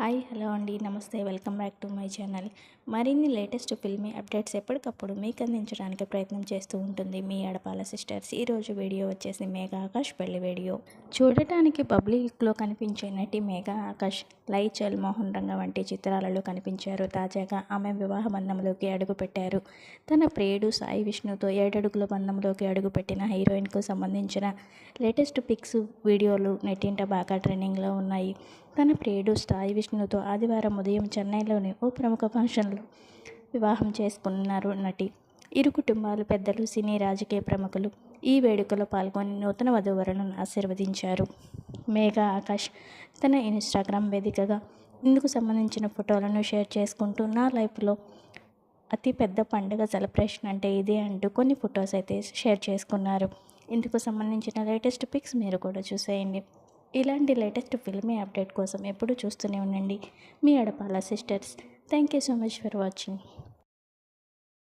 Hi hello అండి. నమస్తే. Welcome back to my channel. మరిన్ని లేటెస్ట్ ఫిల్మీ అప్డేట్స్ ఎప్పటికప్పుడు మీకు అందించడానికి ప్రయత్నం చేస్తూ ఉంటుంది మీ అడపాల సిస్టర్స్. ఈరోజు వీడియో వచ్చేసి మేఘా ఆకాష్ పెళ్ళి వీడియో. చూడటానికి పబ్లిక్లో కనిపించే నటి మేఘా ఆకాష్ లైచల్ మోహన్ రంగ వంటి చిత్రాలలో కనిపించారు. తాజాగా ఆమె వివాహ బంధంలోకి అడుగుపెట్టారు. తన ప్రియుడు సాయి విష్ణుతో ఏడడుగుల బంధంలోకి అడుగుపెట్టిన హీరోయిన్కు సంబంధించిన లేటెస్ట్ పిక్స్ వీడియోలు నెట్టింట బాగా ట్రెండింగ్లో ఉన్నాయి. తన ప్రియుడు సాయి విష్ణుతో ఆదివారం ఉదయం చెన్నైలోని ఓ ప్రముఖ ఫంక్షన్లో వివాహం చేసుకున్నారు నటి. ఇరు కుటుంబాలు పెద్దలు సినీ రాజకీయ ప్రముఖులు ఈ వేడుకలో పాల్గొని నూతన వధూవరులను ఆశీర్వదించారు. మేఘా ఆకాష్ తన ఇన్స్టాగ్రామ్ వేదికగా ఇందుకు సంబంధించిన ఫోటోలను షేర్ చేసుకుంటూ నా లైఫ్లో అతి పెద్ద పండుగ సెలబ్రేషన్ అంటే ఇదే అంటూ కొన్ని ఫొటోస్ అయితే షేర్ చేసుకున్నారు. ఇందుకు సంబంధించిన లేటెస్ట్ పిక్స్ మీరు కూడా చూసేయండి. ఇలాంటి లేటెస్ట్ ఫిల్మీ అప్డేట్ కోసం ఎప్పుడు చూస్తూనే ఉండండి. మీ Adapala sisters thank you so much for watching.